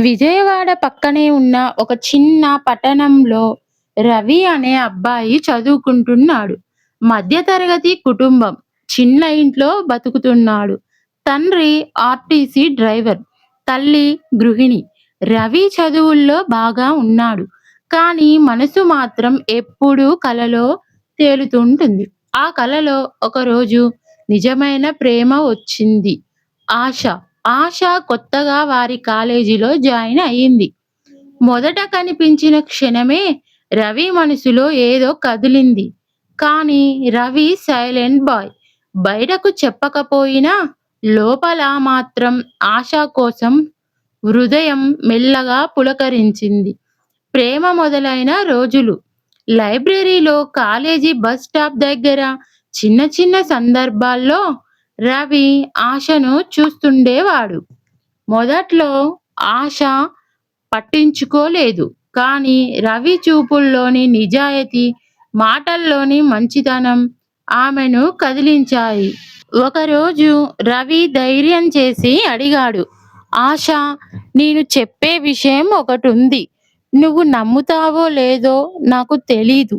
విజయవాడ పక్కనే ఉన్న ఒక చిన్న పట్టణంలో రవి అనే అబ్బాయి చదువుకుంటున్నాడు. మధ్యతరగతి కుటుంబం. చిన్న ఇంట్లో బతుకుతున్నాడు. తండ్రి ఆర్టీసీ డ్రైవర్. తల్లి గృహిణి. రవి చదువుల్లో బాగా ఉన్నాడు. కానీ మనసు మాత్రం ఎప్పుడూ కలలో తేలుతుంటుంది. ఆ కలలో ఒకరోజు నిజమైన ప్రేమ వచ్చింది. ఆశ. ఆశ కొత్తగా వారి కాలేజీలో జాయిన్ అయింది. మొదట కనిపించిన క్షణమే రవి మనసులో ఏదో కదిలింది. కానీ రవి సైలెంట్ బాయ్. బయటకు చెప్పకపోయినా లోపల మాత్రం ఆశ కోసం హృదయం మెల్లగా పులకరించింది. ప్రేమ మొదలైన రోజులు. లైబ్రరీలో, కాలేజీ బస్ స్టాప్ దగ్గర చిన్న చిన్న సందర్భాల్లో రవి ఆశను చూస్తుండేవాడు. మొదట్లో ఆశ పట్టించుకోలేదు. కానీ రవి చూపుల్లోని నిజాయితీ, మాటల్లోని మంచితనం ఆమెను కదిలించాయి. ఒకరోజు రవి ధైర్యం చేసి అడిగాడు. ఆశ నేను చెప్పే విషయం ఒకటి ఉంది నువ్వు నమ్ముతావో లేదో నాకు తెలీదు.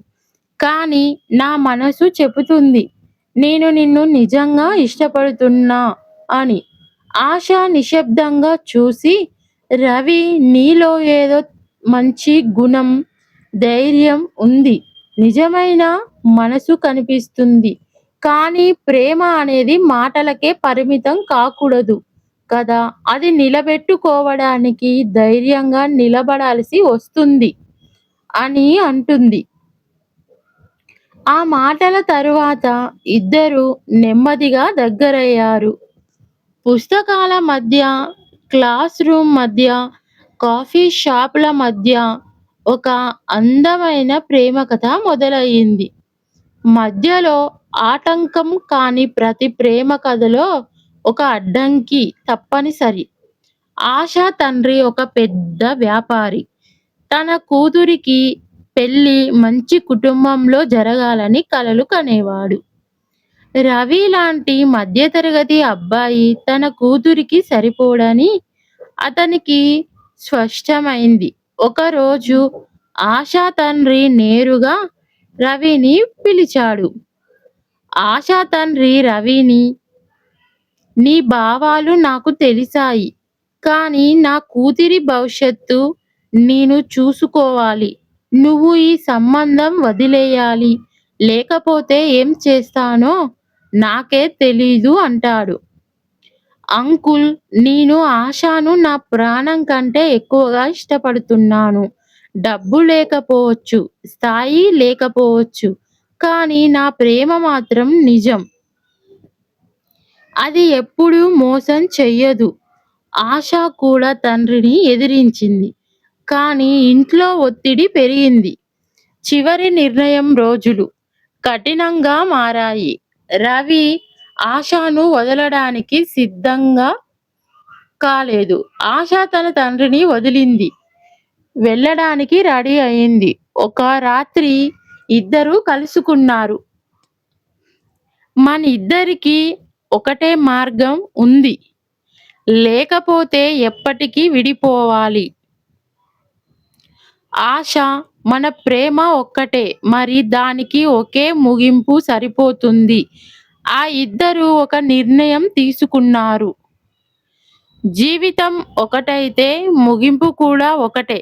కానీ నా మనసు చెబుతుంది నేను నిన్ను నిజంగా ఇష్టపడుతున్నా అని. ఆశ నిశ్శబ్దంగా చూసి రవి నీలో ఏదో మంచి గుణం, ధైర్యం ఉంది. నిజమైన మనసు కనిపిస్తుంది. కానీ ప్రేమ అనేది మాటలకే పరిమితం కాకూడదు కదా అది నిలబెట్టుకోవడానికి ధైర్యంగా నిలబడాల్సి వస్తుంది అని అంటుంది. ఆ మాటల తరువాత ఇద్దరూ నెమ్మదిగా దగ్గరయ్యారు. పుస్తకాల మధ్య, క్లాస్ రూమ్ మధ్య, కాఫీ షాపుల మధ్య ఒక అందమైన ప్రేమకథ మొదలయ్యింది మధ్యలో ఆటంకం కాని ప్రతి ప్రేమ కథలో ఒక అడ్డంకి తప్పనిసరి. ఆశా తండ్రి ఒక పెద్ద వ్యాపారి. తన కూతురికి పెళ్ళి మంచి కుటుంబంలో జరగాలని కలలు కనేవాడు. రవి లాంటి మధ్యతరగతి అబ్బాయి తన కూతురికి సరిపోడని అతనికి స్పష్టమైంది. ఒకరోజు ఆశా తండ్రి నేరుగా రవిని పిలిచాడు. ఆశా తండ్రి రవిని నీ భావాలు నాకు తెలిసాయి కానీ నా కూతురి భవిష్యత్తు నేను చూసుకోవాలి. నువ్వు ఈ సంబంధం వదిలేయాలి లేకపోతే ఏం చేస్తానో నాకే తెలీదు అంటాడు. అంకుల్ నేను ఆశాను నా ప్రాణం కంటే ఎక్కువగా ఇష్టపడుతున్నాను. డబ్బు లేకపోవచ్చు. స్థాయి లేకపోవచ్చు. కానీ నా ప్రేమ మాత్రం నిజం. అది ఎప్పుడూ మోసం చెయ్యదు. ఆశ కూడా తండ్రిని ఎదిరించింది. కానీ ఇంట్లో ఒత్తిడి పెరిగింది. చివరి నిర్ణయం రోజులు కఠినంగా మారాయి. రవి ఆశాను వదలడానికి సిద్ధంగా కాలేదు. ఆశ తన తండ్రిని వదిలింది. వెళ్ళడానికి రెడీ అయింది. ఒక రాత్రి ఇద్దరు కలుసుకున్నారు. మన ఇద్దరికి ఒకటే మార్గం ఉంది. లేకపోతే ఎప్పటికీ విడిపోవాలి. ఆశ మన ప్రేమ ఒక్కటే మరి దానికి ఒకే ముగింపు సరిపోతుంది. ఆ ఇద్దరు ఒక నిర్ణయం తీసుకున్నారు. జీవితం ఒకటైతే ముగింపు కూడా ఒకటే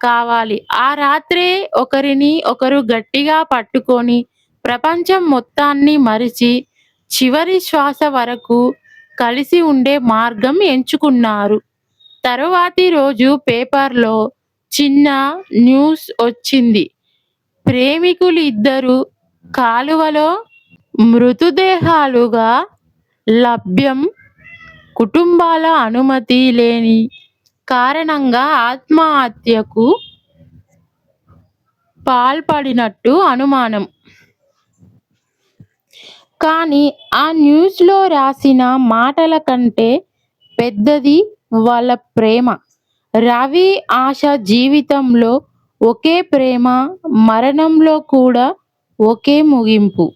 కావాలి. ఆ రాత్రే ఒకరిని ఒకరు గట్టిగా పట్టుకొని ప్రపంచం మొత్తాన్ని మరిచి చివరి శ్వాస వరకు కలిసి ఉండే మార్గం ఎంచుకున్నారు. తరువాతి రోజు పేపర్లో చిన్న న్యూస్ వచ్చింది. ప్రేమికులిద్దరూ కాలువలో మృతదేహాలుగా లభ్యం. కుటుంబాల అనుమతి లేని కారణంగా ఆత్మహత్యకు పాల్పడినట్టు అనుమానం. కానీ ఆ న్యూస్లో రాసిన మాటల కంటే పెద్దది వాళ్ళ ప్రేమ. రవి, ఆశ జీవితంలో ఒకే ప్రేమ మరణంలో కూడా ఒకే ముగింపు.